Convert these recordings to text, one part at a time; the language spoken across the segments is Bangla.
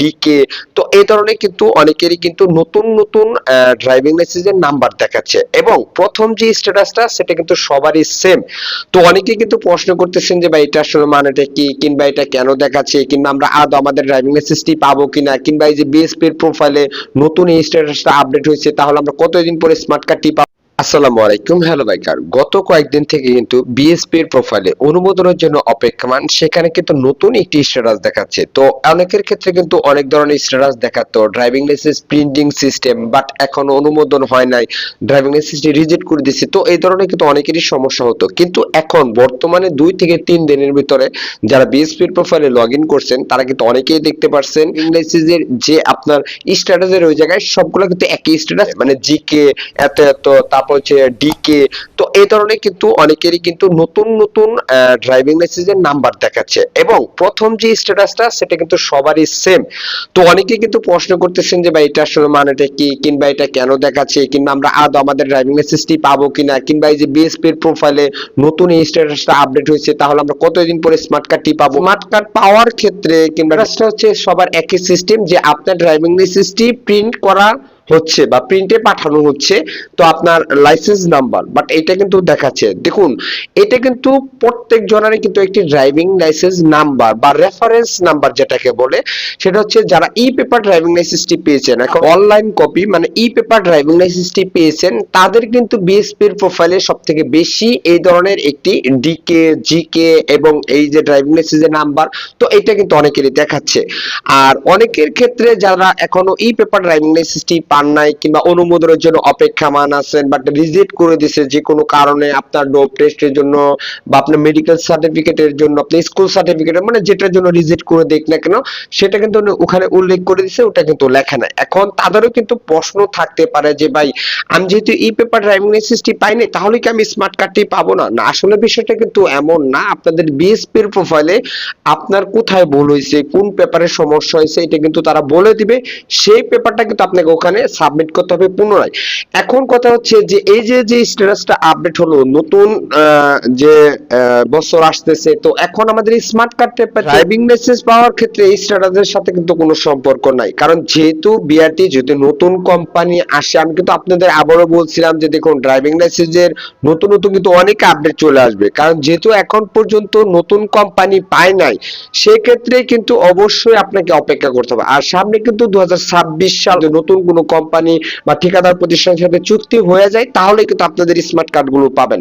ডিকে তো এই ধরনের কিন্তু অনেকেরই কিন্তু নতুন নতুন ড্রাইভিং লাইসেন্সের নাম্বার দেখাচ্ছে। এবং প্রথম যে স্ট্যাটাসটা সেটা কিন্তু সবারই সেম তো অনেকে কিন্তু প্রশ্ন করতেছেন যে, ভাই, এটা আসলে মানেটা কি? কিংবা এটা কেন দেখাচ্ছে? কিংবা আমরা আদৌ আমাদের ড্রাইভিং লাইসেন্সটি পাবো কিনা? কিংবা এই যে বিএসপির প্রোফাইলে নতুন এই স্ট্যাটাসটা আপডেট হয়েছে, তাহলে আমরা কতদিন পরে স্মার্ট কার্ডটি আসসালামু আলাইকুম, হ্যালো বাইকার। গত কয়েকদিন থেকে কিন্তু বিএসপি এর প্রোফাইলে অনুমোদনের জন্য অপেক্ষমান। সেখানে কিন্তু নতুন একটি স্ট্যাটাস দেখাচ্ছে। তো অনেকের ক্ষেত্রে কিন্তু অনেক ধরনের স্ট্যাটাস দেখাতো driving licence printing system but এখনও অনুমোদন হয় নাই। ড্রাইভিং লাইসেন্সটি রিজেক্ট করে দিচ্ছে তো এই ধরনের কিন্তু অনেকেরই সমস্যা হতো। কিন্তু এখন বর্তমানে দুই থেকে তিন দিনের ভিতরে যারা বিএসপি এর প্রোফাইলে লগ ইন করছেন, তারা কিন্তু অনেকেই দেখতে পারছেন। লাইসেন্সের যে আপনার স্ট্যাটাসের ওই জায়গায় সবগুলো কিন্তু একই স্ট্যাটাস। মানে জিকে এত এত, তারপর হচ্ছে ডিকে তো এই ধরনের কিন্তু অনেকেরই কিন্তু নতুন নতুন ড্রাইভিং লাইসেন্সের নাম্বার দেখাচ্ছে। এবং প্রথম যে স্ট্যাটাসটা সেটা কিন্তু সবারই সেম তো অনেকে কিন্তু প্রশ্ন করতেছেন যে ভাই এটা আসলে মানেটা কি? কিংবা এটা কেন দেখাচ্ছে? কিংবা আমরা আদৌ আমাদের ড্রাইভিং লাইসেন্সটি পাবো কিনা? কিংবা এই যে বিএসপি এর প্রোফাইলে নতুন এই স্ট্যাটাসটা আপডেট হয়েছে তাহলে আমরা কতদিন পরে স্মার্ট কার্ডটি পাবো? স্মার্ট কার্ড পাওয়ার ক্ষেত্রে কিংবা হচ্ছে সবার একই সিস্টেম যে আপনার ড্রাইভিং লাইসেন্সটি প্রিন্ট করা হচ্ছে বা প্রিন্টে পাঠানো হচ্ছে, তো আপনার লাইসেন্স নাম্বার বাট এটা কিন্তু দেখাচ্ছে। দেখুন, এটা কিন্তু প্রত্যেক জনেরই কিন্তু একটি ড্রাইভিং লাইসেন্স নাম্বার বা রেফারেন্স নাম্বার যেটাকে বলে, সেটা হচ্ছে যারা ই পেপার ড্রাইভিং লাইসেন্সটি পেয়েছেন, এখন অনলাইন কপি মানে ই পেপার ড্রাইভিং লাইসেন্সটি পেয়েছেন, তাদের কিন্তু বিএসপির প্রোফাইলে সব থেকে বেশি এই ধরনের একটি ডিকে জিকে এবং এই যে ড্রাইভিং লাইসেন্সের নাম্বার তো এটা কিন্তু অনেকেরই দেখাচ্ছে। আর অনেকের ক্ষেত্রে যারা এখনও ই পেপার ড্রাইভিং লাইসেন্সটি পান নাই কিংবা অনুমোদনের জন্য অপেক্ষামান আছেন বাট রিজেক্ট করে দিছে যে কোনো কারণে আপনার ডোপ টেস্টের জন্য বা আপনার মেডিকেল সার্টিফিকেটের জন্য আপনি স্কুল সার্টিফিকেট মানে যেটার জন্য রিজেক্ট করে দেখ না কেন, সেটা কিন্তু ওখানে উল্লেখ করে দিছে, ওটা কিন্তু লেখা নাই। এখন তাদেরও কিন্তু প্রশ্ন থাকতে পারে যে, ভাই, আমি যেহেতু ই পেপার ড্রাইভিং লাইসেন্সটি পাইনি তাহলে কি আমি স্মার্ট কার্ডটি পাবো না? না, আসলে বিষয়টা কিন্তু এমন না, আপনাদের বিএসপি এর প্রোফাইলে আপনার কোথায় ভুল হয়েছে, কোন পেপারে সমস্যা হয়েছে, এটা কিন্তু তারা বলে দিবে, সেই পেপারটা কিন্তু আপনাকে ওখানে সাবমিট করতে হবে পুনরায়। এখন কথা হচ্ছে যে এই যে যে স্ট্যাটাসটা আপডেট হলো নতুন যে বছর আসতেছে তো এখন আমাদের স্মার্ট কার্ড ড্রাইভিং লাইসেন্স পাওয়ার ক্ষেত্রে এই স্ট্যাটাসের সাথে কিন্তু কোনো সম্পর্ক নাই। কারণ যেহেতু বিআরটি যদি নতুন কোম্পানি আসে আমি কিন্তু আপনাদের আবারও বলছিলাম যে দেখুন ড্রাইভিং লাইসেন্সের নতুন নতুন কিন্তু অনেক আপডেট চলে আসবে। কারণ যেহেতু এখন পর্যন্ত নতুন কোম্পানি পায় নাই সেক্ষেত্রে কিন্তু অবশ্যই আপনাকে অপেক্ষা করতে হবে। আর সামনে কিন্তু দু সাল নতুন কোনো কোম্পানি বা ঠিকাদার প্রতিষ্ঠানের সাথে চুক্তি হয়ে যায়, তাহলে কিন্তু আপনাদের স্মার্ট কার্ডগুলো পাবেন।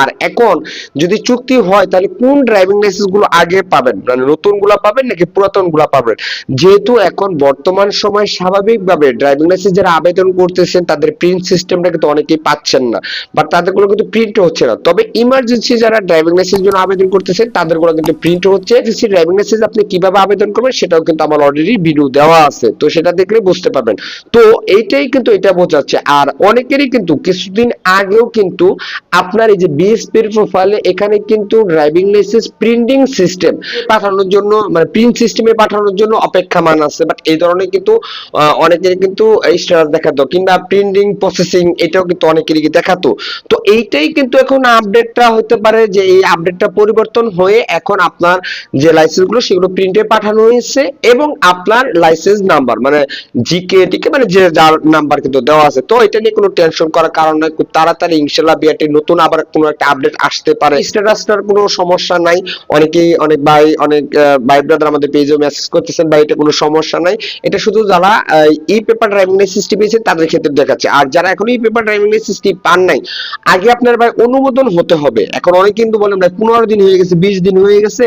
আর এখন যদি চুক্তি হয়, তাহলে কোন ড্রাইভিং লাইসেন্সগুলো আগে পাবেন? মানে নতুনগুলা পাবেন নাকি পুরাতনগুলা পাবেন? যেহেতু এখন বর্তমান সময় স্বাভাবিকভাবে ড্রাইভিং লাইসেন্স যারা আবেদন করতেছেন, তাদের প্রিন্ট সিস্টেমটা কিন্তু অনেকেই পাচ্ছেন না। বা তাদেরগুলো কিন্তু প্রিন্ট হচ্ছে না। তবে ইমার্জেন্সি যারা ড্রাইভিং লাইসেন্স জন্য আবেদন করতেছেন তাদেরগুলো কিন্তু প্রিন্ট হচ্ছে। এজেন্সি ড্রাইভিং লাইসেন্স আপনি কীভাবে আবেদন করবেন, সেটাও কিন্তু আমার অলরেডি ভিডিও দেওয়া আছে। তো সেটা দেখলে বুঝতে পারবেন। তো এইটাই কিন্তু এটা বোঝাচ্ছে। আর অনেকেরই কিন্তু কিছুদিন আগেও কিন্তু আপনার এই যে বিএসপি এর প্রোফাইলে এখানে কিন্তু ড্রাইভিং লাইসেন্স প্রিন্টিং সিস্টেম পাঠানোর জন্য মানে প্রিন্ট সিস্টেমে পাঠানোর জন্য অপেক্ষামান আছে। বাট এই ধরনের কিন্তু আহ, অনেকের কিন্তু স্ট্যাটাস দেখাতো কিংবা প্রিন্টিং প্রসেসিং এটাও কিন্তু অনেকেরই দেখাতো। তো এইটাই কিন্তু এখন আপডেটটা হতে পারে যে এই আপডেটটা পরিবর্তন হয়ে এখন আপনার যে লাইসেন্সগুলো সেগুলো প্রিন্টে পাঠানো হয়েছে এবং আপনার লাইসেন্স নাম্বার মানে জিকে টিকে মানে যে যার নাম্বার কিন্তু দেওয়া আছে। তো এটা নিয়ে কোনো টেনশন করার কারণ নাই। খুব তাড়াতাড়ি ইনশাল্লাহ বিআরটি নতুন আবার কোনো একটা আপডেট আসতে পারে। স্ট্যাটাসটার কোনো সমস্যা নাই। অনেকেই, অনেক ভাই অনেক ভাই ব্রাদার আমাদের পেজে মেসেজ করতেছেন, ভাই, এটা কোনো সমস্যা নাই। এটা শুধু যারা ই পেপার ড্রাইভিং লাইসেন্সটি পেয়েছে, তাদের ক্ষেত্রে দেখাচ্ছে। আর যারা এখন ই পেপার ড্রাইভিং লাইসেন্সটি পান নাই, আগে আপনার ভাই অনুমোদন হতে হবে। এখন অনেক কিন্তু বলেন ভাই, পনেরো দিন হয়ে গেছে, বিশ দিন হয়ে গেছে।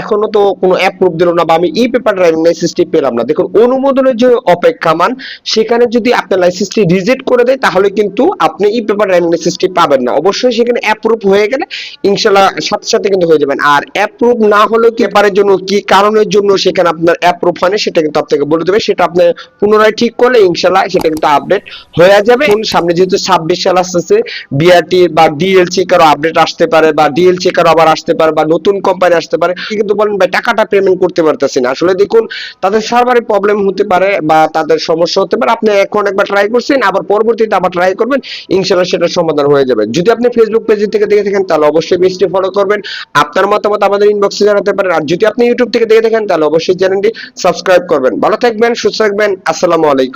এখনও তো কোনো অ্যাপ্রুভ দিল না বা আমি ই পেপার ড্রাইভিং লাইসেন্সটি পেলাম না। দেখুন, অনুমোদনের যে অপেক্ষা মান সেখানে যদি আপনার লাইসেন্সটি রিজেক্ট করে দেয়, তাহলে কিন্তু আপনি ই পেপার ড্রাইভিং লাইসেন্সটি পাবেন না। অবশ্যই সেখানে অ্যাপ্রুভ হয়ে গেলে ইনশাল্লাহ সাথে সাথে কিন্তু হয়ে যাবেন। আর অ্যাপ্রুভ না হলেও পেপারের জন্য কি কারণের জন্য সেখানে আপনার অ্যাপ্রুভ হয়নি, সেটা কিন্তু আপনাকে বলে দেবে। সেটা আপনি পুনরায় ঠিক করলে ইনশাল্লাহ সেটা কিন্তু আপডেট হয়ে যাবে। সামনে যেহেতু ছাব্বিশ সাল আসতেছে বিআরটি বা ডিএলসি কারও আপডেট আসতে পারে বা ডিএলসি কারও আবার আসতে পারে বা নতুন কোম্পানি আসতে পারে কিন্তু বলেন ভাই টাকাটা পেমেন্ট করতে পারতেছি না। আসলে দেখুন, তাদের সার্ভারে প্রবলেম হতে পারে বা তাদের সমস্যা হতে পারে। আপনি এখন একবার ট্রাই করছেন, আবার পরবর্তীতে আবার ট্রাই করবেন, ইনশাআল্লাহ সেটা সমাধান হয়ে যাবে। যদি আপনি ফেসবুক পেজ থেকে দেখে থাকেন, তাহলে অবশ্যই পেজটি ফলো করবেন। আপনার মতামত আমাদের ইনবক্সে জানাতে পারেন। আর যদি আপনি ইউটিউব থেকে দেখে থাকেন, তাহলে অবশ্যই চ্যানেলটি সাবস্ক্রাইব করবেন। ভালো থাকবেন, সুস্থ থাকবেন, আসসালামু আলাইকুম।